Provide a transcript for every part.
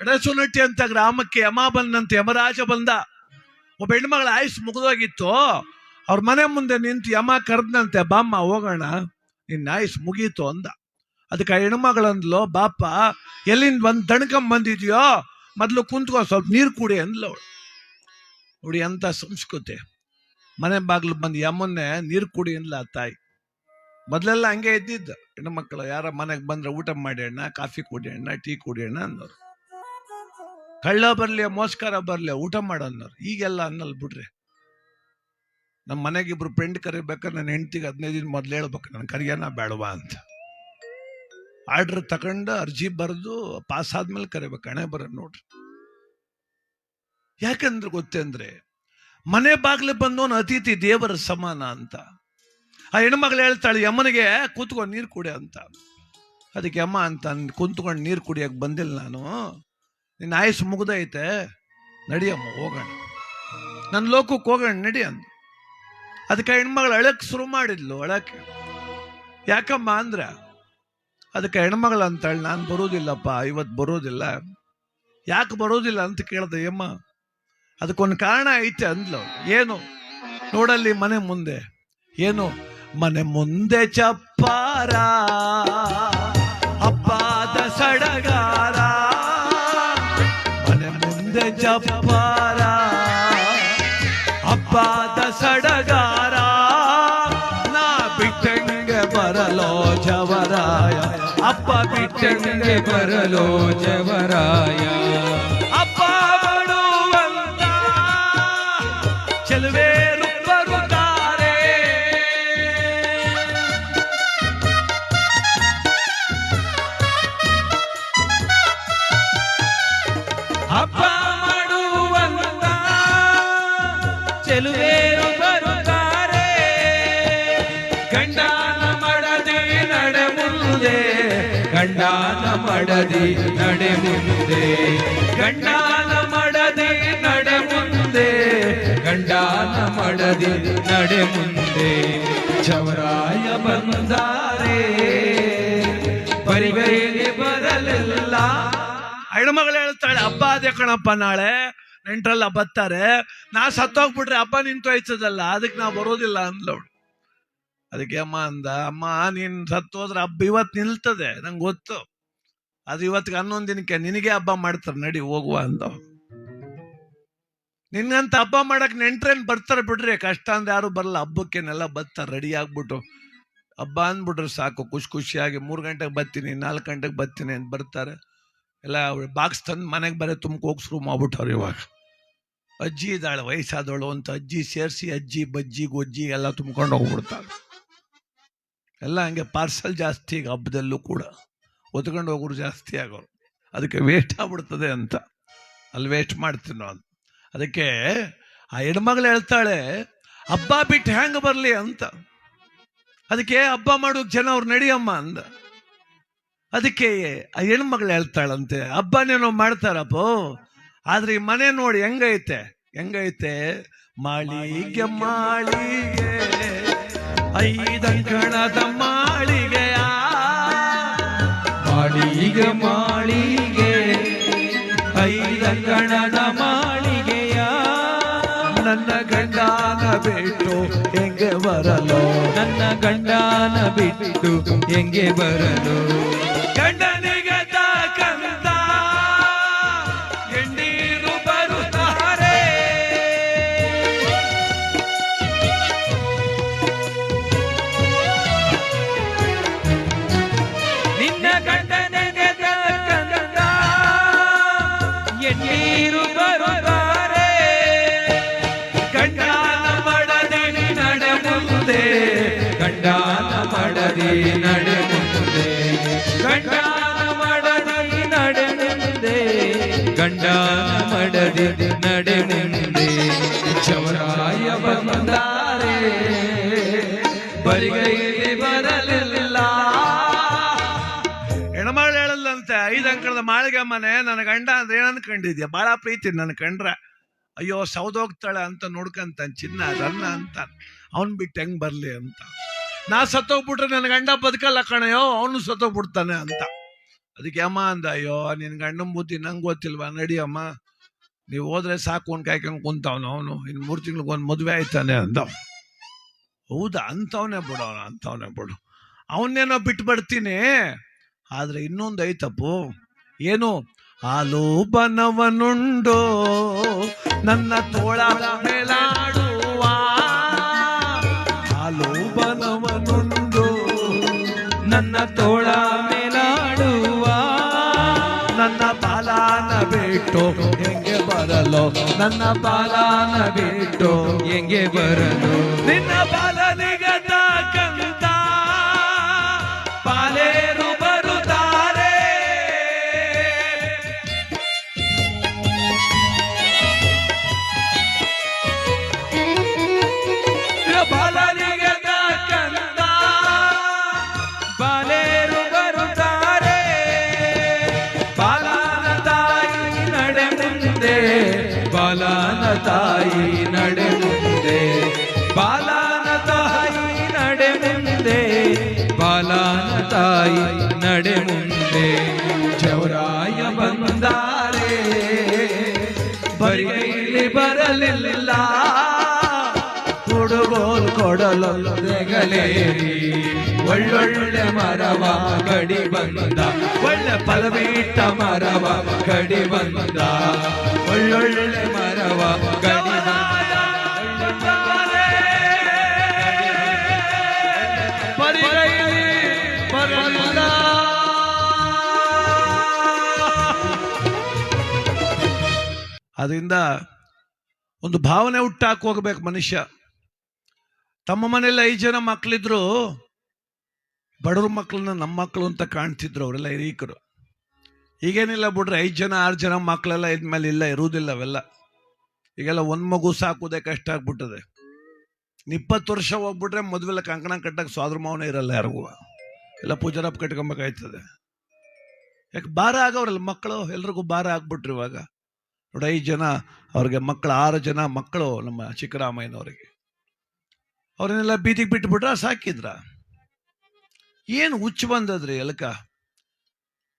ಅಡಸುನಟ್ಟಿ ಅಂತ ಗ್ರಾಮಕ್ಕೆ ಯಮ ಬಂದಂತೆ ಯಮರಾಜ ಬಂದ. ಒಬ್ಬ ಹೆಣ್ಮಗಳ ಆಯುಸ್ ಮುಗಿದೋಗಿತ್ತು. ಅವ್ರ ಮನೆ ಮುಂದೆ ನಿಂತು ಯಮ ಕರೆದಂತೆ ಬಾಮ್ಮ, ಹೋಗೋಣ. ನಿನ್ನ ಆಯುಸ್ ಮುಗೀತು ಅಂದ. ಅದಕ್ಕೆ ಆ ಹೆಣ್ಮಗಳಂದ್ಲು ಬಾಪ ಎಲ್ಲಿಂದ ಬಂದು, ತಣ್ಕಂಬ ಬಂದಿದ್ಯೋ? ಮೊದಲು ಕುಂತ್ಕೊಂಡು ಸ್ವಲ್ಪ ನೀರು ಕುಡಿ ಅಂದ್ಲು ಅವಳು. ನೋಡಿ ಅಂತ ಸಂಸ್ಕೃತಿ. ಮನೆ ಬಾಗ್ಲು ಬಂದು ಯಮನ್ನೇ ನೀರು ಕುಡಿ ಅಂದ್ಲ ತಾಯಿ. ಮೊದಲೆಲ್ಲ ಹಂಗೆ ಇದ್ದಿದ್ದು. ಹೆಣ್ಮಕ್ಳು, ಯಾರ ಮನೆಗೆ ಬಂದ್ರೆ ಊಟ ಮಾಡಿ ಅಣ್ಣ, ಕಾಫಿ ಕುಡಿ ಅಣ್ಣ, ಟೀ ಕುಡಿ ಅಣ್ಣ ಅನ್ನೋರು ಕಳ್ಳ ಬರಲಿ, ಮೋಸ್ಕರ ಬರಲಿ, ಊಟ ಮಾಡು ಅನ್ನೋರು ಈಗೆಲ್ಲ ಅನ್ನಲ್ ಬಿಡ್ರಿ. ನಮ್ಮ ಮನೆಗೆ ಇಬ್ರು ಫ್ರೆಂಡ್ ಕರಿಬೇಕಾದ್ರೆ ನನ್ನ ಹೆಂಡ್ತಿಗೆ ಹದಿನೈದು ದಿನ ಮೊದ್ಲು ಹೇಳ್ಬೇಕು ನನ್ನ ಕರಿಯೋಣ ಬೇಡವಾ ಅಂತ. ಆರ್ಡರ್ ತಗೊಂಡು ಅರ್ಜಿ ಬರೆದು ಪಾಸ್ ಆದ್ಮೇಲೆ ಕರಿಬೇಕು, ಹಣೆ ಬರ ನೋಡ್ರಿ. ಯಾಕಂದ್ರೆ ಗೊತ್ತೇಂದ್ರೆ ಮನೆ ಬಾಗ್ಲೆ ಬಂದವನು ಅತಿಥಿ ದೇವರ ಸಮಾನ ಅಂತ. ಆ ಹೆಣ್ಮಗಳು ಹೇಳ್ತಾಳೆ, ಯಮ್ಮನಿಗೆ ಕೂತ್ಕೊಂಡು ನೀರು ಕುಡಿ ಅಂತ. ಅದಕ್ಕೆ ಅಮ್ಮ ಅಂತ ಕುಂತ್ಕೊಂಡು ನೀರು ಕುಡಿಯಕ್ಕೆ ಬಂದಿಲ್ಲ ನಾನು. ನಿನ್ನ ಆಯಸ್ಸು ಮುಗ್ದೈತೆ ನಡಿಯಮ್ಮ, ಹೋಗೋಣ. ನನ್ನ ಲೋಕಕ್ಕೆ ಹೋಗೋಣ, ನಡಿ ಅಂದ ಅದಕ್ಕೆ ಹೆಣ್ಮಗಳು ಅಳಕ್ಕೆ ಶುರು ಮಾಡಿದ್ಲು, ಅಳಕ್ಕೆ. ಯಾಕಮ್ಮ ಅಂದ್ರೆ, ಅದಕ್ಕೆ ಹೆಣ್ಮಗಳು ಅಂತೇಳಿ ನಾನು ಬರೋದಿಲ್ಲಪ್ಪ ಇವತ್ತು ಬರೋದಿಲ್ಲ ಯಾಕೆ ಬರೋದಿಲ್ಲ ಅಂತ ಕೇಳ್ದೆ ಅಮ್ಮ ಅದಕ್ಕೊಂದು ಕಾರಣ ಐತೆ ಅಂದ್ಲು. ಏನು? ನೋಡಲ್ಲಿ ಮನೆ ಮುಂದೆ. ಏನು? ಮನೆ ಮುಂದೆ ಚಪ್ಪಾರ, ಅಪ್ಪಾದ ಸಡಗಾರ ಮುಂದೆ ಚಪ್ಪಾರ ಹಬ್ಬದ ಸಡಗಾರ ನಾ ಬಿಟ್ಟಂಗೆ ಬರಲೋ ಜವರಾಯ ಅಪ್ಪ ಬಿಟ್ಟಂಗೆ ಬರಲೋ ಮಡದಿ ನಡೆ ಮುಂದೆ. ಗಂಡಾನ ಮಡದಿ ನಡೆ ಮುಂದೆ. ಗಂಡಾನ ಮಡದಿ ನಡೆ ಮುಂದೆ. ಚವರಾಯ ಬಂದಾರೆ. ಪರಿಗೈಗೆ ಬರಲಿಲ್ಲ. ಹೆಣ್ಮಗಳು ಹೇಳ್ತಾಳೆ ಹಬ್ಬ ಅದೇ ಕಣಪ್ಪ, ನಾಳೆ ನೆಂಟ್ರೆಲ್ಲ ಬರ್ತಾರೆ. ನಾ ಸತ್ತೋಗ್ಬಿಟ್ರೆ ಹಬ್ಬ ನಿಂತೋಯ್ತದಲ್ಲ ಅದಕ್ಕೆ ನಾ ಬರೋದಿಲ್ಲ ಅಂದ್ಲವಳು ಅದಕ್ಕೆ ಅಮ್ಮ ಅಂದ, ಅಮ್ಮ, ನೀನ್ ಸತ್ತೋದ್ರೆ ಹಬ್ಬ ಇವತ್ತು ನಿಲ್ತದೆ, ನಂಗೆ ಗೊತ್ತು. ಅದು ಇವತ್ತಿಗೆ ಹನ್ನೊಂದು ದಿನಕ್ಕೆ ನಿನಗೆ ಹಬ್ಬ ಮಾಡ್ತಾರೆ, ನಡಿ ಹೋಗುವ ಅಂದ ನಿನ್ನಂತ ಹಬ್ಬ ಮಾಡಕ್ ನೆಂಟ್ರೇನ್ ಬರ್ತಾರೆ ಬಿಡ್ರಿ, ಕಷ್ಟ ಅಂದ್ರೆ ಯಾರು ಬರಲ್ಲ, ಹಬ್ಬಕ್ಕೇನೆಲ್ಲ ಬರ್ತಾರೆ, ರೆಡಿ ಆಗ್ಬಿಟ್ಟು. ಹಬ್ಬ ಅಂದ್ಬಿಟ್ರೆ ಸಾಕು, ಖುಷಿ ಖುಷಿಯಾಗಿ ಮೂರು ಗಂಟೆಗೆ ಬರ್ತೀನಿ, ನಾಲ್ಕು ಗಂಟೆಗೆ ಬರ್ತೀನಿ ಅಂತ ಬರ್ತಾರೆ. ಎಲ್ಲ ಬಾಕ್ಸ್ ತಂದು ಮನೆಗೆ ಬರೀ ತುಂಬ್ಕೋಗಿ ಶುರು ಮಾಡ್ಬಿಟ್ಟವ್ರು ಇವಾಗ. ಅಜ್ಜಿ ಇದ್ದಾಳೆ, ವಯಸ್ಸಾದವಳು ಅಂತ ಅಜ್ಜಿ ಸೇರಿಸಿ ಅಜ್ಜಿ, ಬಜ್ಜಿ, ಗೊಜ್ಜಿ ಎಲ್ಲ ತುಂಬ್ಕೊಂಡು ಹೋಗ್ಬಿಡ್ತಾರೆ. ಎಲ್ಲ ಹಂಗೆ ಪಾರ್ಸಲ್ ಜಾಸ್ತಿ ಈಗ ಹಬ್ಬದಲ್ಲೂ ಕೂಡ. ಒತ್ಕೊಂಡು ಹೋಗೋರು ಜಾಸ್ತಿ ಆಗೋರು. ಅದಕ್ಕೆ ವೇಸ್ಟ್ ಆಗ್ಬಿಡ್ತದೆ ಅಂತ. ಅಲ್ಲಿ ವೇಸ್ಟ್ ಮಾಡ್ತೀವಿ ನಾವು ಅದಕ್ಕೆ ಆ ಹೆಣ್ಮಗಳು ಹೇಳ್ತಾಳೆ, ಹಬ್ಬ ಬಿಟ್ಟು ಹೆಂಗ ಬರಲಿ ಅಂತ. ಅದಕ್ಕೆ, ಹಬ್ಬ ಮಾಡೋಕ್ ಜನ ಅವ್ರು ನಡಿಯಮ್ಮ ಅಂದ. ಅದಕ್ಕೆ ಆ ಹೆಣ್ಮಗಳು ಹೇಳ್ತಾಳಂತೆ ಹಬ್ಬನೇನೋ ಮಾಡ್ತಾರಪ್ಪ. ಆದ್ರೆ ಈ ಮನೆ ನೋಡಿ ಹೆಂಗೈತೆ? ಹೆಂಗೈತೆ? ಮಾಳಿಗೆ ಮಾಳಿಗೆ, ಐದಂಕಣದ ಮಾಳಿಗೆಯ ಮಾಳಿಗೆ ಮಾಳಿಗೆ ಐದ ಕಣದ ಮಾಳಿಗೆಯ. ನನ್ನ ಗಂಡನ ಬಿಟ್ಟು ಹೆಂಗೆ ಬರಲು? ನನ್ನ ಗಂಡನ ಬಿಟ್ಟು ಹೆಂಗೆ ಬರಲು? ಗಂಡನಿಗೆ ನಡೆ ಮುಂದೆ ಚವರಾಯ ಬಂದಾರೆ. ಬರಲಿಲ್ಲ. ಹೇಳಲ್ಲಂತೆ, ಐದು ಅಂಕಣದ ಮಾಳಿಗೆ ಮನೆ ನನ್ನ ಗಂಡ ಅಂದ್ರೆ ಏನು ಅನ್ಕೊಂಡಿದ್ಯಾ? ಭಾಳ ಪ್ರೀತಿ ನನ್ನ ಕಂಡ್ರ. ಅಯ್ಯೋ, ಸೌದೋಗ್ತಾಳೆ ಅಂತ ನೋಡ್ಕಂತ ಚಿನ್ನ, ರನ್ನ ಅಂತ. ಅವನ್ ಬಿಟ್ಟು ಹೆಂಗ್ ಬರ್ಲಿ ಅಂತ. ನಾ ಸತ್ತೋಗ್ಬಿಟ್ರೆ ನನ್ನ ಗಂಡ ಬದುಕಲ್ಲ ಕಣಯ್ಯೋ ಅವನು ಸತ್ತೋಗ್ಬಿಡ್ತಾನೆ ಅಂತ. ಅದಕ್ಕೆ ಅಮ್ಮ ಅಂದ, ಅಯ್ಯೋ, ನಿನ್ ಗಂಡನ ಬುದ್ಧಿ ನಂಗೆ ಗೊತ್ತಿಲ್ವಾ? ನಡಿ ಅಮ್ಮ. ನೀವು ಹೋದ್ರೆ ಸಾಕು ಒಂದು ಕಾಯ್ಕೊಂಡು ಕುಂತವನು. ಅವನು, ಇನ್ನು ಮೂರು ತಿಂಗ್ಳಿಗೆ ಒಂದು ಮದುವೆ ಆಯ್ತಾನೆ ಅಂದ. ಹೌದಾ? ಅಂತವನೇ ಬಿಡು ಅವನು ಅಂತವನೇ ಬಿಡು. ಅವನ್ನೇನೋ ಬಿಟ್ಟು ಬರ್ತೀನಿ ಆದ್ರೆ ಇನ್ನೊಂದು ಐತಪ್ಪು. ಏನು? ಆಲೋಪನವನುಂಡೋ ನನ್ನ ತೋಳ ಮೇಲಾಡುವ ನನ್ನ ಬಾಲನ ಬಿಟ್ಟು ಹೆಂಗೆ ಬರಲು ನಿನ್ನ ಬಾಲನಿಗದ ಬಂದಾರೆ. ಬರಿಗೈಲಿ ಬರಲಿಲ್ಲ. ಹುಡುಗೋಲ್ ಕೊಡಲು ನೆಗಲೇರಿ ಒಳ್ಳೊಳ್ಳೆ ಮರವ ಗಡಿ ಬಂದ. ಒಳ್ಳೆ ಫಲವೀಟ ಮರವ ಗಡಿ ಬಂದ. ಒಳ್ಳೊಳ್ಳೆ ಮರವ ಗಡಿ ಅದರಿಂದ ಒಂದು ಭಾವನೆ ಹುಟ್ಟಾಕ್ ಹೋಗ್ಬೇಕು ಮನುಷ್ಯ. ತಮ್ಮ ಮನೆಯಲ್ಲಿ ಐದು ಜನ ಮಕ್ಕಳಿದ್ರು ಬಡವ್ರ ಮಕ್ಕಳನ್ನ ನಮ್ಮ ಮಕ್ಕಳು ಅಂತ ಕಾಣ್ತಿದ್ರು ಅವರೆಲ್ಲ ಹಿರೀಕರು. ಈಗೇನಿಲ್ಲ ಬಿಡ್ರಿ, ಐದು ಜನ, ಆರು ಜನ ಮಕ್ಕಳೆಲ್ಲ ಇದ್ಮೇಲೆ ಇಲ್ಲ ಇರುವುದಿಲ್ಲ ಅವೆಲ್ಲ. ಈಗೆಲ್ಲ ಒಂದು ಮಗು ಸಾಕೋದೇ ಕಷ್ಟ ಆಗ್ಬಿಟ್ಟದೆ. ಇಪ್ಪತ್ತು ವರ್ಷ ಹೋಗ್ಬಿಟ್ರೆ ಮದುವೆಲ್ಲ ಕಂಕಣ ಕಟ್ಟಕ್ಕೆ ಸ್ವಾದ್ರ ಮಾವನೇ ಇರಲ್ಲ ಯಾರಿಗೂ. ಎಲ್ಲ ಪೂಜಾರಪ್ಪ ಕಟ್ಕೊಬೇಕಾಯ್ತದೆ. ಯಾಕೆ ಭಾರ ಆಗವ್ರಲ್ಲ ಮಕ್ಕಳು, ಎಲ್ರಿಗೂ ಭಾರ ಆಗ್ಬಿಟ್ರು ಇವಾಗ. ನೋಡಿ ಐದು ಜನ ಅವ್ರಿಗೆ ಮಕ್ಕಳು, ಆರು ಜನ ಮಕ್ಕಳು ನಮ್ಮ ಚಿಕ್ಕರಾಮಯ್ಯನವರಿಗೆ. ಅವ್ರನ್ನೆಲ್ಲ ಬೀದಿಗೆ ಬಿಟ್ಬಿಟ್ರ ಸಾಕಿದ್ರ? ಏನು ಹುಚ್ಚು ಬಂದದ್ರಿ ಎಲ್ಕ?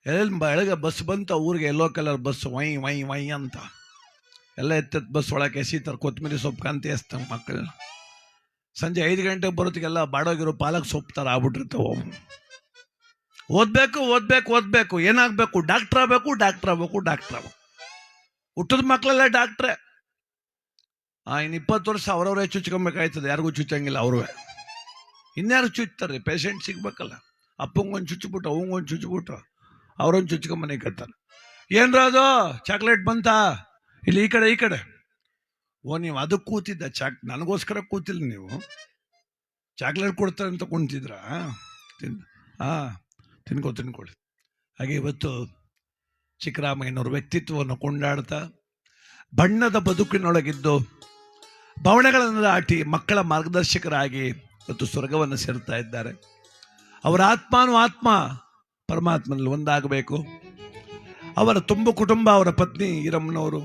ಎಲ್ಲಿ ಎಳಗ ಬಸ್ ಬಂತ ಊರಿಗೆ yellow colour bus Y Y Y ಅಂತ. ಎಲ್ಲ ಎತ್ತ ಬಸ್ ಒಳಗೆ ಎಸಿತಾರೆ ಕೊತ್ತಂಬರಿ ಸೊಪ್ಪು ಕಾಂತಿ ಎಸ್ತ ಮಕ್ಕಳು ಸಂಜೆ ಐದು ಗಂಟೆಗೆ ಬರೋತ್ತಿಗೆಲ್ಲ ಬಾಡೋಗಿರೋ ಪಾಲಕ್ ಸೊಪ್ಪು ಥರ ಆಗ್ಬಿಟ್ಟಿರ್ತಾವ ಓದಬೇಕು ಓದ್ಬೇಕು ಓದ್ಬೇಕು ಓದ್ಬೇಕು, ಏನಾಗ್ಬೇಕು? ಡಾಕ್ಟರ್ ಆಗ್ಬೇಕು ಡಾಕ್ಟರ್ ಆಗ್ಬೇಕು ಡಾಕ್ಟರ್ ಆಗ್ಬೇಕು. ಹುಟ್ಟದ ಮಕ್ಕಳೆಲ್ಲ ಡಾಕ್ಟ್ರೆ. ಆ, ಇನ್ನು ಇಪ್ಪತ್ತು ವರ್ಷ ಅವ್ರವ್ರೇ ಚುಚ್ಕೊಬೇಕಾಯ್ತದೆ. ಯಾರಿಗೂ ಚುಚ್ಚಂಗಿಲ್ಲ, ಅವ್ರವೇ. ಇನ್ಯಾರು ಚುಚ್ತಾರೆ? ಪೇಷಂಟ್ ಸಿಗ್ಬೇಕಲ್ಲ. ಅಪ್ಪಂಗೊಂದು ಚುಚ್ಚಿಬಿಟ್ಟು ಅವಂಗೊಂದು ಚುಚ್ಚಿಬಿಟ್ಟು ಅವ್ರೊಂದು ಚುಚ್ಕೊಂಬನೆ ಕತ್ತಾರೆ ಏನ್ರ ಅದು? ಚಾಕ್ಲೇಟ್ ಬಂತಾ? ಇಲ್ಲಿ ಈ ಕಡೆ ಈ ಕಡೆ. ಓ, ನೀವು ಅದಕ್ಕೆ ಕೂತಿದ್ದ ಚಾಕ್, ನನಗೋಸ್ಕರ ಕೂತಿಲ್ಲ ನೀವು. ಚಾಕ್ಲೇಟ್ ಕೊಡ್ತಾರೆ ಅಂತ ಕುಂತಿದ್ರ ತಿನ್ ಹಾ ತಿನ್ಕೊ, ತಿನ್ಕೊಳ್ಳಿ. ಹಾಗೆ ಇವತ್ತು ಚಿಕ್ಕರಾಮಯ್ಯನವ್ರ ವ್ಯಕ್ತಿತ್ವವನ್ನು ಕೊಂಡಾಡ್ತಾ, ಬಣ್ಣದ ಬದುಕಿನೊಳಗಿದ್ದು ಬವಣೆಗಳನ್ನು ದಾಟಿ ಮಕ್ಕಳ ಮಾರ್ಗದರ್ಶಕರಾಗಿ ಮತ್ತು ಸ್ವರ್ಗವನ್ನು ಸೇರ್ತಾ ಇದ್ದಾರೆ. ಅವರ ಆತ್ಮಾನು ಆತ್ಮ, ಪರಮಾತ್ಮನಲ್ಲಿ ಒಂದಾಗಬೇಕು. ಅವರ ತುಂಬ ಕುಟುಂಬ, ಅವರ ಪತ್ನಿ ಈರಮ್ಮನವರು,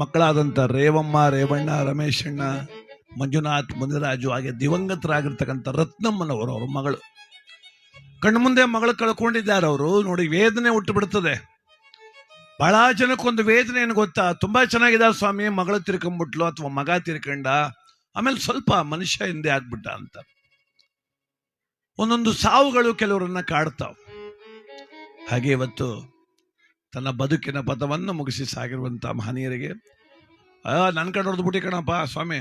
ಮಕ್ಕಳಾದಂಥ ರೇವಮ್ಮ, ರೇವಣ್ಣ, ರಮೇಶಣ್ಣ, ಮಂಜುನಾಥ್, ಮುನಿರಾಜು, ಹಾಗೆ ದಿವಂಗತರಾಗಿರ್ತಕ್ಕಂಥ ರತ್ನಮ್ಮನವರು ಅವರ ಮಗಳು. ಕಣ್ಮುಂದೆ ಮಗಳು ಕಳ್ಕೊಂಡಿದ್ದಾರೆ ಅವರು. ನೋಡಿ, ವೇದನೆ ಹುಟ್ಟು ಬಿಡ್ತದೆ ಬಹಳ ಜನಕ್ಕೊಂದು ವೇದನೆ ಏನು ಗೊತ್ತಾ? ತುಂಬಾ ಚೆನ್ನಾಗಿದೆ ಸ್ವಾಮಿ, ಮಗಳು ತಿರ್ಕೊಂಡ್ಬಿಟ್ಲು ಅಥವಾ ಮಗ ತಿರ್ಕೊಂಡ, ಆಮೇಲೆ ಸ್ವಲ್ಪ ಮನುಷ್ಯ ಹಿಂದೆ ಆಗ್ಬಿಟ್ಟ ಅಂತ. ಒಂದೊಂದು ಸಾವುಗಳು ಕೆಲವರನ್ನ ಕಾಡ್ತಾವ. ಹಾಗೆ ಇವತ್ತು ತನ್ನ ಬದುಕಿನ ಪದವನ್ನು ಮುಗಿಸಿ ಸಾಗಿರುವಂತ ಮಹನೀಯರಿಗೆ, ಆ ನನ್ನ ಕಡೆ ಹೊಡೆದು ಬಿಟ್ಟಿ ಕಣಪ್ಪ, ಸ್ವಾಮಿ.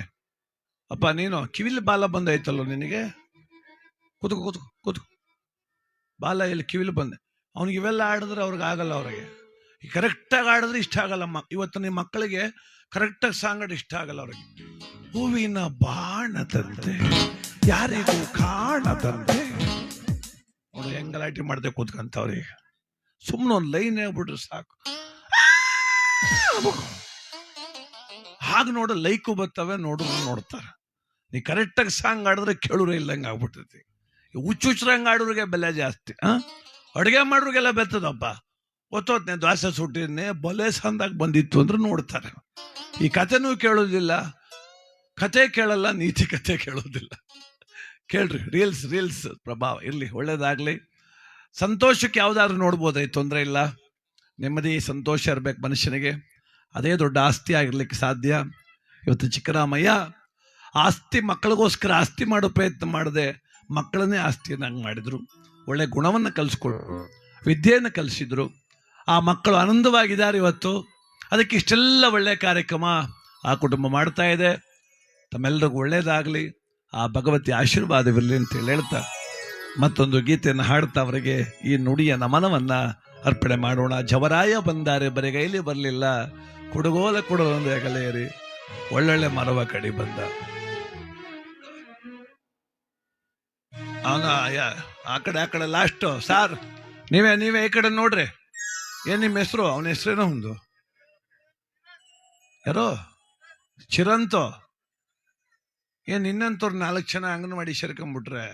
ಅಪ್ಪ, ನೀನು ಕಿವಿಲಿ ಬಾಲ ಬಂದಾಯ್ತಲ್ಲ ನಿನಗೆ? ಕೂತ್ಕೋ ಕೂತ್ಕೋ ಕೂತ್ಕೋ. ಬಾಲ ಇಲ್ಲಿ ಕಿವಿಲಿ ಬಂದೆ? ಅವ್ನಿಗೆ ಇವೆಲ್ಲ ಆಡಿದ್ರೆ ಅವ್ರಿಗೆ ಆಗಲ್ಲ ಅವ್ರಿಗೆ. ಕರೆಕ್ಟಾಗಿ ಆಡಿದ್ರೆ ಇಷ್ಟ ಆಗಲ್ಲಮ್ಮ. ಇವತ್ತು ನಿಮ್ಮ ಮಕ್ಕಳಿಗೆ ಕರೆಕ್ಟಾಗಿ ಸಾಂಗಡ್ ಇಷ್ಟ ಆಗಲ್ಲ ಅವ್ರಿಗೆ. ಹೂವಿನ ಬಾಣದಂತೆ ಯಾರಿಗೂ ಕಾಣದಂತೆ ನೋಡು ಹೆಂಗ್ ಗಲಾಟೆ ಮಾಡ್ದೆ ಕೂತ್ಕಂತವ್ರಿಗೆ ಸುಮ್ಮನೆ ಒಂದು ಲೈನ್ ಹೇಳ್ಬಿಟ್ರೆ ಸಾಕು. ಹಾಗೆ ನೋಡು, ಲೈಕು ಬರ್ತವೆ, ನೋಡು, ನೋಡ್ತಾರೆ. ನೀ ಕರೆಕ್ಟಾಗಿ ಸಾಂಗ್ ಆಡಿದ್ರೆ ಕೇಳೂರೇ ಇಲ್ಲಂಗೆ ಆಗ್ಬಿಡ್ತೈತಿ. ಹುಚ್ಚುಚ್ರಂಗ್ ಆಡೋರಿಗೆ ಬೆಲೆ ಜಾಸ್ತಿ ಹಾಂ ಅಡುಗೆ ಮಾಡೋರಿಗೆಲ್ಲ ಬೆತ್ತದಪ್ಪ. ಒತ್ತೋತ್ನೆ ದ್ವಾಸ ಸುಟ್ಟಿದ್ನೆ ಬಲೆ ಸಂದಾಗ ಬಂದಿತ್ತು ಅಂದ್ರೆ ನೋಡ್ತಾರೆ. ಈ ಕಥೆನೂ ಕೇಳೋದಿಲ್ಲ ಕತೆ ಕೇಳಲ್ಲ, ನೀತಿ ಕತೆ ಕೇಳೋದಿಲ್ಲ. ಕೇಳ್ರಿ ರೀಲ್ಸ್ ರೀಲ್ಸ್ ಪ್ರಭಾವ, ಇರ್ಲಿ, ಒಳ್ಳೇದಾಗ್ಲಿ. ಸಂತೋಷಕ್ಕೆ ಯಾವ್ದಾದ್ರು ನೋಡ್ಬೋದೈ ತೊಂದರೆ ಇಲ್ಲ? ನೆಮ್ಮದಿ, ಸಂತೋಷ ಇರ್ಬೇಕು ಮನುಷ್ಯನಿಗೆ. ಅದೇ ದೊಡ್ಡ ಆಸ್ತಿ ಆಗಿರ್ಲಿಕ್ಕೆ ಸಾಧ್ಯ. ಇವತ್ತು ಚಿಕ್ಕರಾಮಯ್ಯ ಆಸ್ತಿ ಮಕ್ಕಳಿಗೋಸ್ಕರ ಆಸ್ತಿ ಮಾಡೋ ಪ್ರಯತ್ನ ಮಾಡದೆ, ಮಕ್ಕಳನ್ನೇ ಆಸ್ತಿಯನ್ನಾಗಿ ಮಾಡಿದ್ರು. ಒಳ್ಳೆ ಗುಣವನ್ನು ಕಲಿಸ್ಕೊಳ್ರು ವಿದ್ಯೆಯನ್ನು ಕಲಿಸಿದ್ರು. ಆ ಮಕ್ಕಳು ಆನಂದವಾಗಿದ್ದಾರೆ ಇವತ್ತು. ಅದಕ್ಕೆ ಇಷ್ಟೆಲ್ಲ ಒಳ್ಳೆಯ ಕಾರ್ಯಕ್ರಮ ಆ ಕುಟುಂಬ ಮಾಡ್ತಾ ಇದೆ. ತಮ್ಮೆಲ್ಲರಿಗೂ ಒಳ್ಳೇದಾಗಲಿ. ಆ ಭಗವತಿ ಆಶೀರ್ವಾದವಿರಲಿ ಅಂತೇಳಿ ಹೇಳ್ತಾ ಮತ್ತೊಂದು ಗೀತೆಯನ್ನು ಹಾಡ್ತಾ ಅವರಿಗೆ ಈ ನುಡಿಯ ನಮನವನ್ನು ಅರ್ಪಣೆ ಮಾಡೋಣ. ಜವರಾಯ ಬಂದಾರೆ ಬರೆಗೈಲಿ ಬರಲಿಲ್ಲ. ಕುಡುಗೋಲ ಕುಡಲೊಂದು ಹೆಗಲೇರಿ ಒಳ್ಳೊಳ್ಳೆ ಮರವ ಕಡಿ ಬಂದ. ಅವನ ಆ ಕಡೆ ಆ ಕಡೆ ಲಾಸ್ಟು. ಸಾರ್, ನೀವೇ ನೀವೇ ಈ ಕಡೆ ನೋಡ್ರಿ. ಏನ್ ನಿಮ್ಮ ಹೆಸರು? ಅವನ ಹೆಸರೇನೋ ಒಂದು ಯಾರೋ? ಚಿರಂತೋ? ಏನ್ ಇನ್ನಂತವ್ರು ನಾಲ್ಕು ಜನ ಅಂಗನವಾಡಿ ಸೇರ್ಕೊಂಡ್ಬಿಟ್ರೆ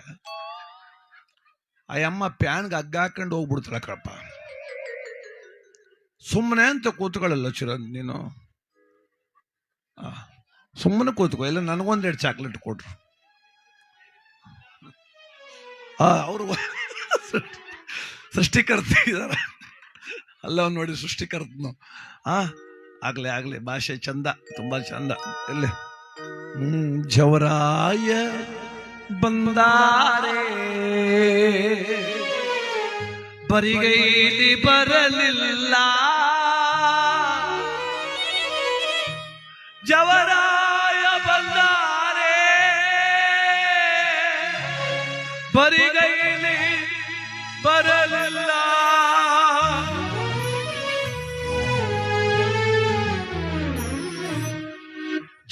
ಆ ಅಮ್ಮ ಪ್ಯಾನ್ಗೆ ಹಗ್ಗ ಹಾಕೊಂಡು ಹೋಗ್ಬಿಡ್ತಾಳ ಕಣಪ್ಪ. ಸುಮ್ಮನೆ ಅಂತ ಕೂತ್ಕೊಳ್ಳಲ್ಲ ಚಿರಂತ್ ನೀನು? ಸುಮ್ಮನೆ ಕೂತ್ಕೋ, ಇಲ್ಲ ನನಗೊಂದೆರಡು ಚಾಕ್ಲೇಟ್ ಕೊಟ್ರು ಅವರು ಸೃಷ್ಟಿಕರ್ತ ಇದಾರ ಅಲ್ಲ ನೋಡಿ ನೋಡಿ ಸೃಷ್ಟಿಕರ್ತನು. ಆ, ಆಗ್ಲಿ ಆಗ್ಲಿ, ಭಾಷೆ ಚಂದ, ತುಂಬಾ ಚಂದ. ಇಲ್ಲಿ ಜವರಾಯ ಬಂದಾರೆ. ಬರಿಗೈಲಿ ಬರಲಿಲ್ಲ. ಜವರಾಯ ಬಂದಾರೆ. ಬರಿಗೈಲಿ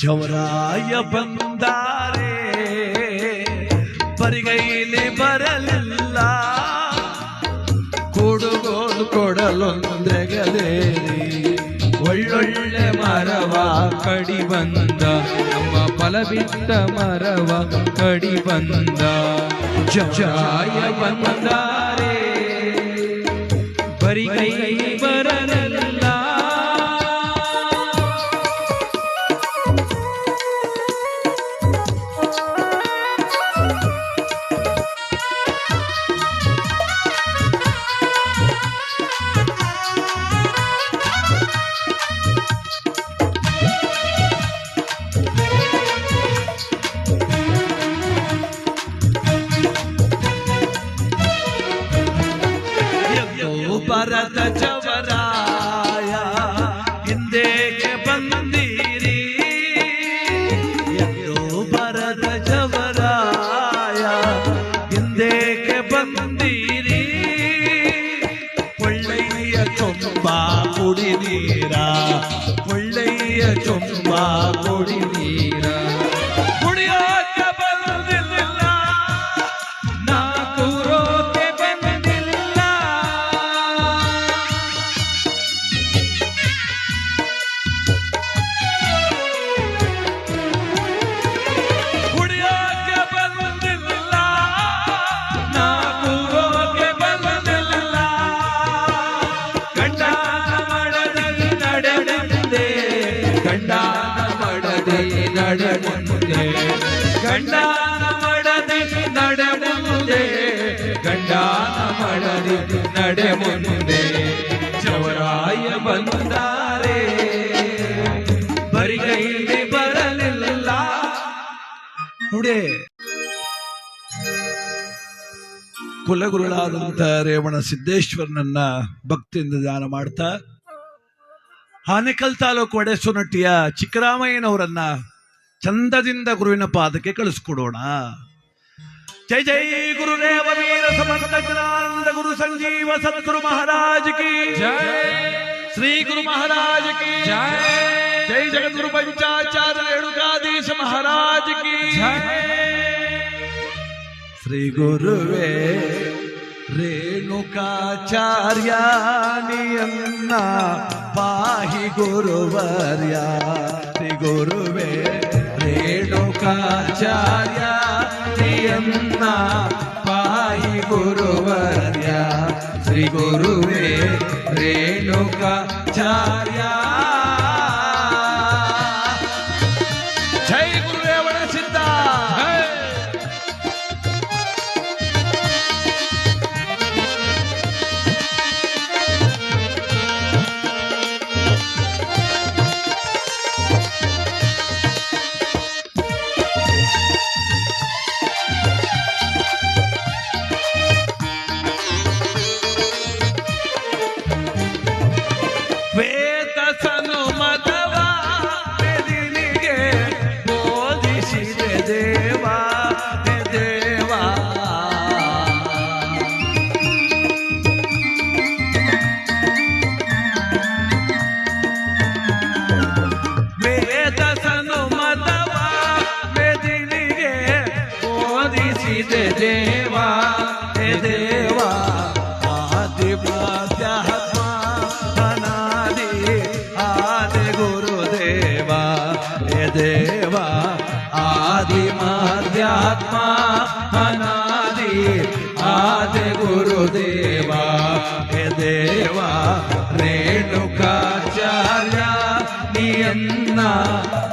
ಜವರಾಯ ಬಂದಾರೆ, ಪರಿಗೈಲಿ ಬರಲಿಲ್ಲ. ಕೂಡುಗೋಲು ಕೊಡಲೊಂದೆಗಲೇರಿ ಒಳ್ಳೊಳ್ಳೆ ಮರವ ಕಡಿ ಬಂದ, ನಮ್ಮ ಫಲವಿದ್ದ ಮರವ ಕಡಿ ಬಂದ. ಚೌರಾಯ ಬಂದಾರೆ ಬರಿ ನೋಡಿ ಕುಲಗುರುಳಾದಂತ ರೇವಣ ಸಿದ್ದೇಶ್ವರನನ್ನ ಭಕ್ತಿಯಿಂದ ಧ್ಯಾನ ಮಾಡ್ತಾ ಆನೇಕಲ್ ತಾಲೂಕು ಒಡೆಸೊನಟ್ಟಿಯ ಚಿಕ್ಕರಾಮಯ್ಯನವರನ್ನ ಚಂದದಿಂದ ಗುರುವಿನ ಪಾದಕ್ಕೆ ಕಳಿಸ್ಕೊಡೋಣ. ಜೈ ಜೈ ಗುರುದೇವ ವೀರ ಸಮರ್ಥ ಜ್ಞಾನಂದ ಗುರು ಸಂಜೀವ ಸದ್ಗುರು ಮಹಾರಾಜ್ ಕಿ. ಶ್ರೀ ಗುರು ಮಹಾರಾಜ್ ಕಿ. ಜೈ ಜಗದ್ಗುರು ಪಂಚಾಚಾರ್ಯ महाराज की। श्री गुरुवे रेणुकाचार्यानियन्न पाही गुरुवर्या। श्री गुरुवे रेणुकाचार्यानियन्न पाही गुरुवर्या। श्री गुरुवे रेणुकाचार्या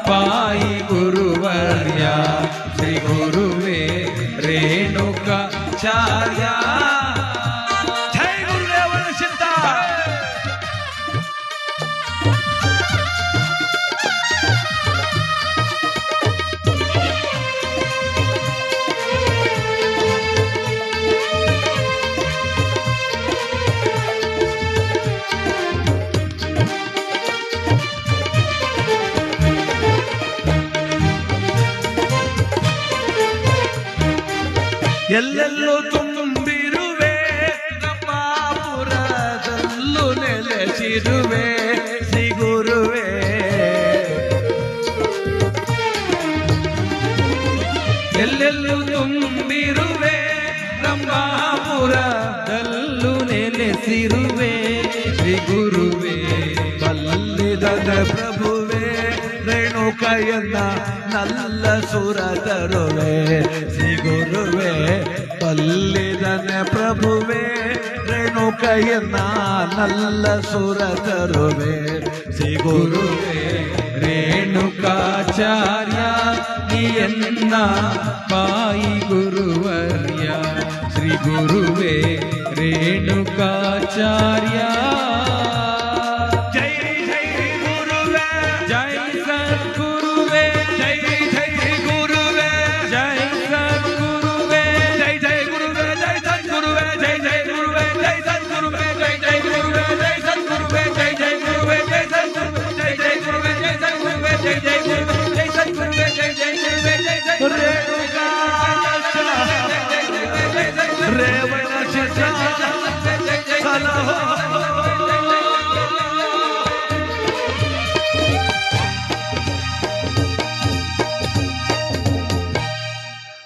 पाई गुरुवर्या श्री गुरुवे रेणुकाचार्या ಎಲ್ಲೆಲ್ಲೂ ತುಂಬಿರುವೆ ನಮ್ಮಾಪುರದಲ್ಲೂ ನೆಲೆಸಿರುವೆ ಸಿಗುರುವೆ. ಗುರುವೇ ಎಲ್ಲೆಲ್ಲೂ ತುಂಬಿರುವೆ ರಂಭಾಪುರದಲ್ಲೂ ನೆಲೆಸಿರುವೆ ಸಿಗುರುವೆ. ಬಲ್ಲಿದ ರೇಣುಕಯ್ಯನ ನಲ್ಲ ಸುರ ತರುವೆ ಶ್ರೀ ಗುರುವೆ ಬಲ್ಲಿದನ ಪ್ರಭುವೆ ರೇಣುಕಯ್ಯನ ನಲ್ಲ ಸುರ ತರುವೆ ಶ್ರೀ ಗುರುವೆ ರೇಣುಕಾಚಾರ್ಯ ನಿಯನ್ನ ಪಾಯಿ ಗುರುವರ್ಯ ಶ್ರೀ ಗುರುವೇ ರೇಣುಕಾಚಾರ್ಯ ರೇವಣ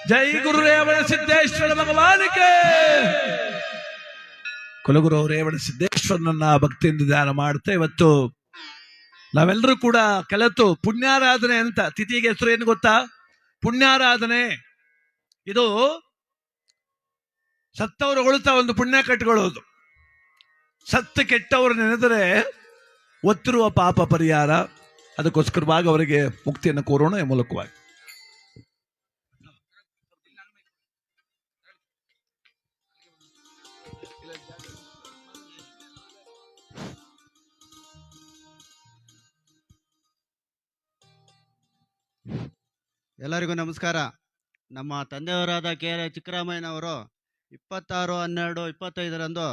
ಜೈ ಗುರು ರೇವಣ ಸಿದ್ದೇಶ್ವರ ಭಗವಾನಿಗೆ. ಕುಲಗುರು ರೇವಣ ಸಿದ್ದೇಶ್ವರನನ್ನ ಭಕ್ತಿಯಿಂದ ಧ್ಯಾನ ಮಾಡ್ತಾ ಇವತ್ತು ನಾವೆಲ್ಲರೂ ಕೂಡ ಕಲೆತು ಪುಣ್ಯಾರಾಧನೆ ಅಂತ. ತಿಥಿಗೆ ಹೆಸರು ಏನು ಗೊತ್ತಾ? ಪುಣ್ಯಾರಾಧನೆ. ಇದು ಸತ್ತವರು ಹೊಳ್ತಾ ಒಂದು ಪುಣ್ಯ ಕಟ್ಕೊಳ್ಳೋದು. ಸತ್ತು ಕೆಟ್ಟವರು ನೆನೆದರೆ ಒತ್ತಿರುವ ಪಾಪ ಪರಿಹಾರ. ಅದಕ್ಕೋಸ್ಕರವಾಗಿ ಅವರಿಗೆ ಮುಕ್ತಿಯನ್ನು ಕೋರೋಣ ಮೂಲಕವಾಗಿ. ಎಲ್ಲರಿಗೂ ನಮಸ್ಕಾರ. ನಮ್ಮ ತಂದೆಯವರಾದ ಕೆ. ಚಿಕ್ಕರಾಮಯ್ಯನವರು ಇಪ್ಪತ್ತಾರು, ಹನ್ನೆರಡು, ಇಪ್ಪತ್ತೈದರಂದು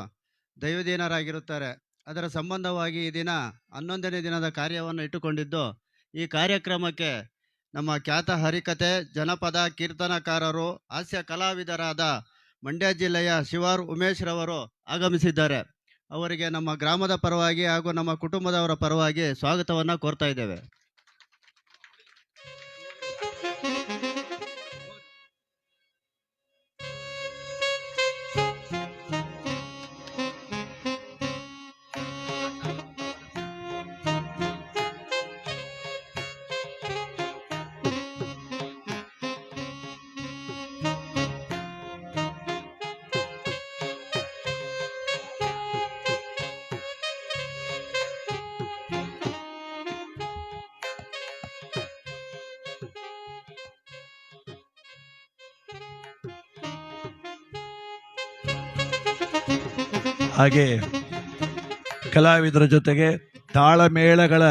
ದೈವದೀನರಾಗಿರುತ್ತಾರೆ. ಅದರ ಸಂಬಂಧವಾಗಿ ಈ ದಿನ ಹನ್ನೊಂದನೇ ದಿನದ ಕಾರ್ಯವನ್ನು ಇಟ್ಟುಕೊಂಡಿದ್ದು, ಈ ಕಾರ್ಯಕ್ರಮಕ್ಕೆ ನಮ್ಮ ಖ್ಯಾತ ಹರಿಕತೆ ಜನಪದ, ಕೀರ್ತನಕಾರರು, ಹಾಸ್ಯ ಕಲಾವಿದರಾದ ಮಂಡ್ಯ ಜಿಲ್ಲೆಯ ಶಿವಾರ್ ಉಮೇಶ್ ರವರು ಆಗಮಿಸಿದ್ದಾರೆ. ಅವರಿಗೆ ನಮ್ಮ ಗ್ರಾಮದ ಪರವಾಗಿ ಹಾಗೂ ನಮ್ಮ ಕುಟುಂಬದವರ ಪರವಾಗಿ ಸ್ವಾಗತವನ್ನು ಕೋರ್ತಾ ಇದ್ದೇವೆ. ಹಾಗೆ ಕಲಾವಿದರ ಜೊತೆಗೆ ತಾಳಮೇಳಗಳ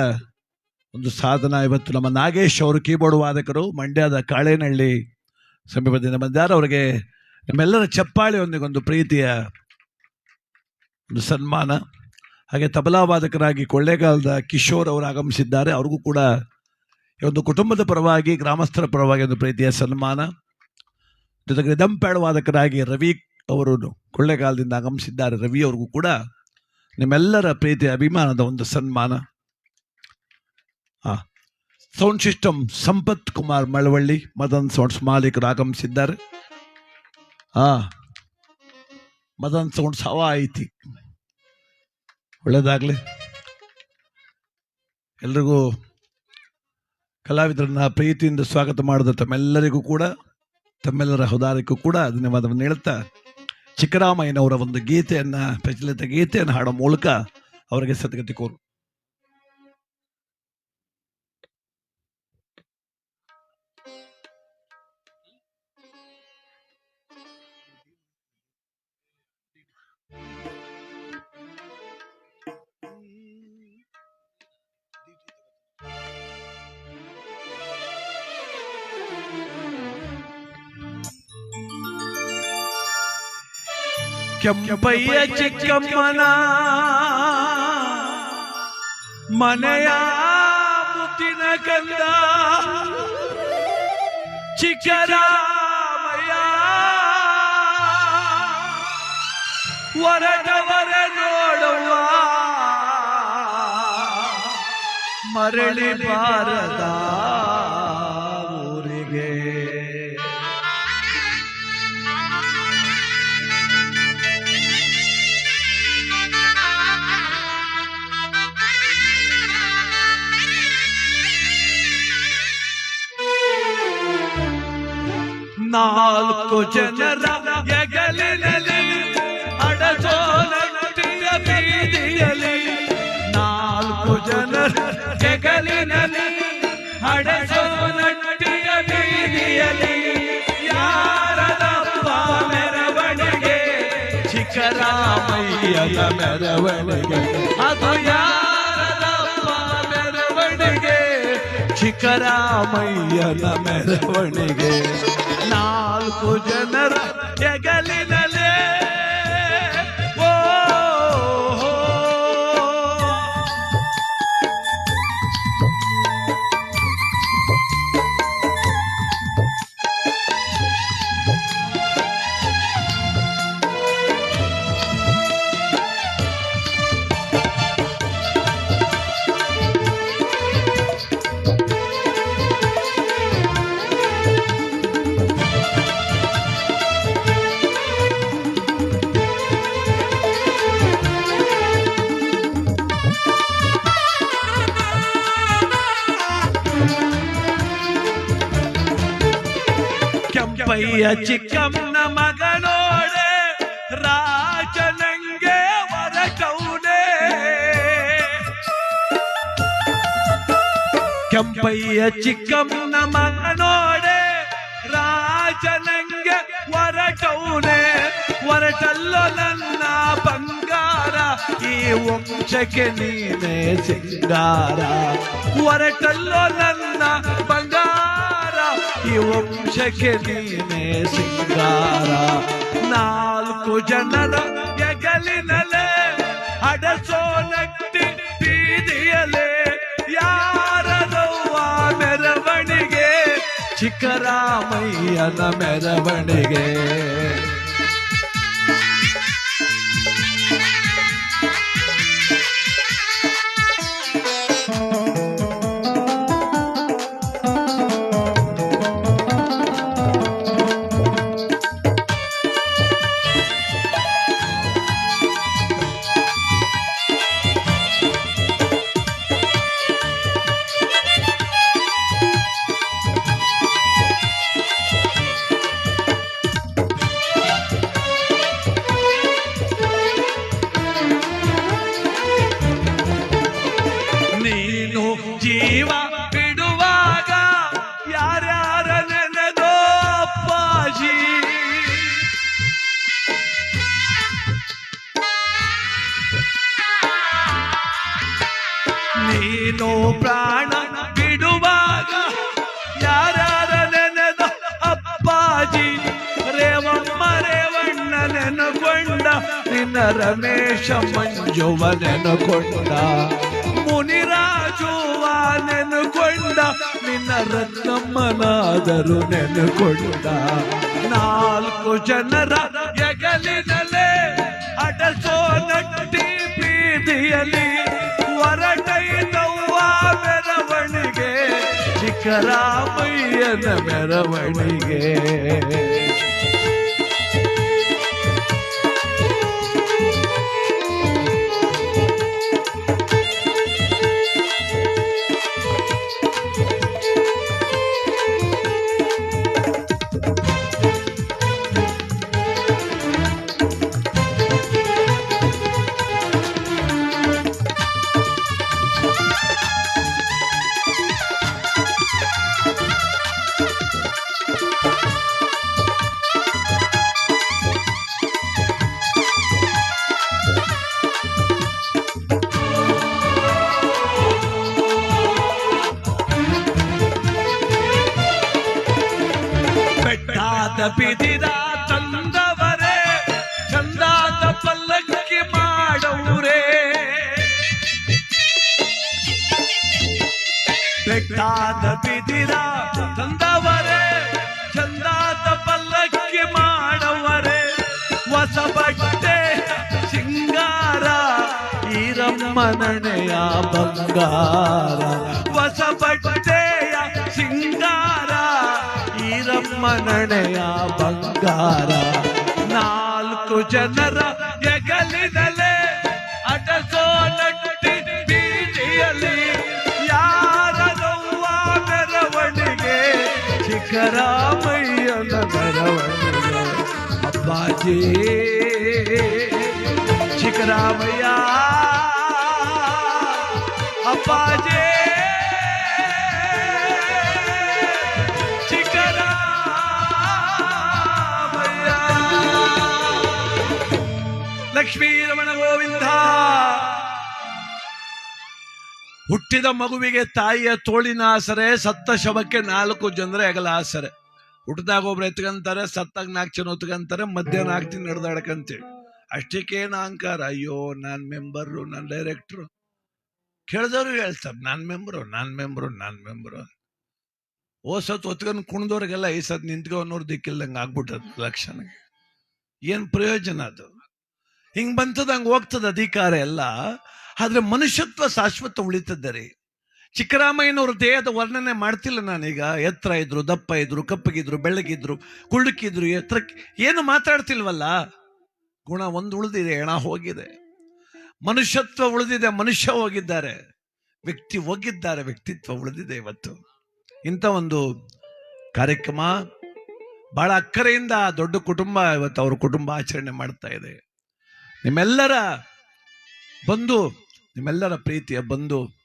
ಒಂದು ಸಾಧನ ಇವತ್ತು ನಮ್ಮ ನಾಗೇಶ್ ಅವರು ಕೀಬೋರ್ಡ್ ವಾದಕರು ಮಂಡ್ಯದ ಕಾಳೇನಹಳ್ಳಿ ಸಮೀಪದಿಂದ ಬಂದಿದ್ದಾರೆ. ಅವರಿಗೆ ನಮ್ಮೆಲ್ಲರ ಚಪ್ಪಾಳಿಯೊಂದಿಗೊಂದು ಪ್ರೀತಿಯ ಒಂದು ಸನ್ಮಾನ. ಹಾಗೆ ತಬಲಾ ವಾದಕರಾಗಿ ಕೊಳ್ಳೇಗಾಲದ ಕಿಶೋರ್ ಅವರು ಆಗಮಿಸಿದ್ದಾರೆ. ಅವ್ರಿಗೂ ಕೂಡ ಈ ಒಂದು ಕುಟುಂಬದ ಪರವಾಗಿ, ಗ್ರಾಮಸ್ಥರ ಪರವಾಗಿ ಒಂದು ಪ್ರೀತಿಯ ಸನ್ಮಾನ. ಜೊತೆಗೆ ದಂಪ್ಯಾಳ್ ವಾದಕರಾಗಿ ರವಿ ಅವರು ಕೊಳ್ಳೆಗಾಲದಿಂದ ಆಗಮಿಸಿದ್ದಾರೆ. ರವಿ ಅವ್ರಿಗೂ ಕೂಡ ನಿಮ್ಮೆಲ್ಲರ ಪ್ರೀತಿ ಅಭಿಮಾನದ ಒಂದು ಸನ್ಮಾನ. Sound system Sampath Kumar Malavalli, Madan sounds ಮಾಲೀಕರು ಆಗಮಿಸಿದ್ದಾರೆ. ಆ, ಮದನ್ ಸೌಂಡ್ಸ್ ಹವಾ ಐತಿ ಒಳ್ಳೇದಾಗ್ಲಿ. ಎಲ್ರಿಗೂ ಕಲಾವಿದರನ್ನ ಪ್ರೀತಿಯಿಂದ ಸ್ವಾಗತ ಮಾಡಿದ ತಮ್ಮೆಲ್ಲರಿಗೂ ಕೂಡ, ತಮ್ಮೆಲ್ಲರ ಹೌದಾರಿಗೂ ಕೂಡ ಧನ್ಯವಾದವನ್ನು ಹೇಳ್ತಾ ಚಿಕ್ಕರಾಮಯ್ಯನವರ ಒಂದು ಗೀತೆಯನ್ನು ಪ್ರಚಲಿತ ಗೀತೆಯನ್ನು ಹಾಡೋ ಮೂಲಕ ಅವರಿಗೆ ಸದ್ಗತಿ ಕೋರು. ಕೆಂಪಯ್ಯ ಚಿಕ್ಕಮ್ಮನ ಮನೆಯ ಮುತ್ತಿನ ಕಂದ ಚಿಕ್ಕರಾಮಯ್ಯ. ಹೊರಟವರ ನೋಡುವ ಮರಳಿ ಬಾರದ ನಾಲ್ಕು ಜನರ ಎಗಲಿನಲ್ಲಿ ಅಡಸೋಲಟ್ಟಿಯ ಬೀದಿಯಲ್ಲಿ ನಾಲ್ಕು ಜನರ ಜಗಲಿನಲ್ಲಿ ಹಡಸೋನಟ್ಟಿಯ ಬೀದಿಯಲ್ಲಿ ಯಾರದಪ್ಪ ಮೆರವಣಿಗೆ? ಚಿಕ್ಕರಾಮಯ್ಯನ ಮೆರವಣಿಗೆ. ಅದು ಯಾರದಪ್ಪ ಮೆರವಣಿಗೆ. ನಾಲ್ಕು ಜನರ ಹೆಗಲಿನಲ್ಲೇ ಕೆಂಪಯ್ಯ ಚಿಕ್ಕಮ್ಮನ ಮಗನೋಡೆ, ರಾಜನಂಗೆ ಚೌಡೆ ಕೆಂಪಯ್ಯ ಚಿಕ್ಕಮ್ಮನ ಮಗನೋಡೆ, ರಾಜನಂಗೆ ಹೊರಟೌನೆ ಹೊರಟಲ್ಲೋ ನನ್ನ ಬಂಗಾರ, ಈ ವಂಶಕ್ಕೆ ನೀನೇ ಸಿಂಗಾರ. ಹೊರಟಲ್ಲೋ ನನ್ನ ಬಂಗಾರ ಈ ವಂಶಕ್ಕೆ ನೀನೇ ಸಿಂಗಾರ. ನಾಲ್ಕು ಜನರ ಎಗಲಿನಲೆ ಅಡಸೋ ನಕ್ತಿ ಬೀದಿಯಲೆ ಯಾರದವ್ವ ಮೆರವಣಿಗೆ ಚಿಕ್ಕರಾಮಯ್ಯನ ಮೆರವಣಿಗೆ. ನೀನು ಪ್ರಾಣ ಬಿಡುವಾಗ ಯಾರ ನೆನೆದ ಅಪ್ಪಾಜಿ, ರೇವಮ್ಮ, ರೇವಣ್ಣ ನೆನಕೊಂಡ, ನಿನ್ನ ರಮೇಶ ಮಂಜುವ ನೆನಕೊಂಡ. ಮುನಿರಾಜುವ ನೆನಕೊಂಡ, ನಿನ್ನ ರತ್ನಮ್ಮನಾದರೂ ನೆನಕೊಂಡ. ನಾಲ್ಕು ಜನರ ಎಗಲಿನಲೆ ಅಡಸೋ ನಟ್ಟಿ ಬೀದಿಯಲ್ಲಿ ಚಿಕ್ಕರಾಮಯ್ಯನ ಮೆರವಣಿಗೆ. ಬಂಗಾರ. ಹೊಸ ಬಟ್ಟೆಯ ಸಿಂಗಾರ ಈರಮ್ಮನನೆಯ ಬಂಗಾರ. ನಾಲ್ಕು ಜನರ ಎಗಲಿದಲೆ ಅಟಸೋ ನಟ್ಟಿ ಬೀದಿಯಲ್ಲಿ ಯಾರದವ್ವ ಮೆರವಣಿಗೆ ಶಿಖರಾಮಯ್ಯನ ಮೆರವಣಿಗೆ. ಅಪ್ಪಾಜಿ ಶಿಖರಾಮಯ್ಯ ಲಕ್ಷ್ಮೀ ರಮಣ ಹುಟ್ಟಿದ ಮಗುವಿಗೆ ತಾಯಿಯ ತೋಳಿನ ಆಸರೆ, ಸತ್ತ ಶವಕ್ಕೆ ನಾಲ್ಕು ಜನರ ಹೆಗಲ ಆಸರೆ. ಹುಟ್ಟಿದಾಗ ಒಬ್ರು ಎತ್ಕಂತಾರೆ, ಸತ್ತಾಗ ನಾಲ್ಕು ಜನ ಒತ್ಕಂತಾರೆ ಮಧ್ಯಾಹ್ನ ನಾಲ್ಕು ನಡೆದಾಡಕಂತೇಳಿ. ಅಷ್ಟಕ್ಕೇನು ಅಹಂಕಾರ ಅಯ್ಯೋ, ನಾನ್ ಮೆಂಬರು ನಾನು ಡೈರೆಕ್ಟ್ರು ಕೇಳಿದವರು ಹೇಳ್ತಾರೆ, ನಾನ್ ಮೆಂಬ್ರು ನಾನ್ ಮೆಂಬ್ರು ನಾನ್ ಮೆಂಬ್ರು ಓ ಸತ್ ಹೊತ್ಕೊಂಡು ಕುಣ್ದವ್ರಿಗೆಲ್ಲ ಈ ಸತ್ ನಿಂತ್ಕೊಂಡವ್ರು ದಿಕ್ಕಿಲ್ದಂಗೆ ಆಗ್ಬಿಟ್ಟದ ಏನ್ ಪ್ರಯೋಜನ ಅದು? ಹಿಂಗ್ ಬಂತದ ಹಂಗ್ ಹೋಗ್ತದ ಅಧಿಕಾರ ಎಲ್ಲ, ಆದ್ರೆ ಮನುಷ್ಯತ್ವ ಶಾಶ್ವತ ಉಳಿತದ್ದರಿ ಚಿಕ್ಕರಾಮಯ್ಯನವ್ರ ದೇಹದ ವರ್ಣನೆ ಮಾಡ್ತಿಲ್ಲ ನಾನೀಗ. ಎತ್ತರ ಇದ್ರು, ದಪ್ಪ ಇದ್ರು, ಕಪ್ಪಗಿದ್ರು, ಬೆಳ್ಳಗಿದ್ರು ಕುಳ್ಳುಕಿದ್ರು ಎತ್ತರ ಏನು ಮಾತಾಡ್ತಿಲ್ವಲ್ಲ? ಗುಣ ಒಂದು ಉಳಿದಿದೆ, ಹೆಣ ಹೋಗಿದೆ. ಮನುಷ್ಯತ್ವ ಉಳಿದಿದೆ, ಮನುಷ್ಯ ಹೋಗಿದ್ದಾರೆ. ವ್ಯಕ್ತಿ ಹೋಗಿದ್ದಾರೆ, ವ್ಯಕ್ತಿತ್ವ ಉಳಿದಿದೆ ಇವತ್ತು. ಇಂಥ ಒಂದು ಕಾರ್ಯಕ್ರಮ ಬಹಳ ಅಕ್ಕರೆಯಿಂದ ದೊಡ್ಡ ಕುಟುಂಬ ಇವತ್ತು ಅವ್ರ ಕುಟುಂಬ ಆಚರಣೆ ಮಾಡ್ತಾ ಇದೆ. ನಿಮ್ಮೆಲ್ಲರ ಬಂದು, ನಿಮ್ಮೆಲ್ಲರ ಪ್ರೀತಿಯ ಬಂಧು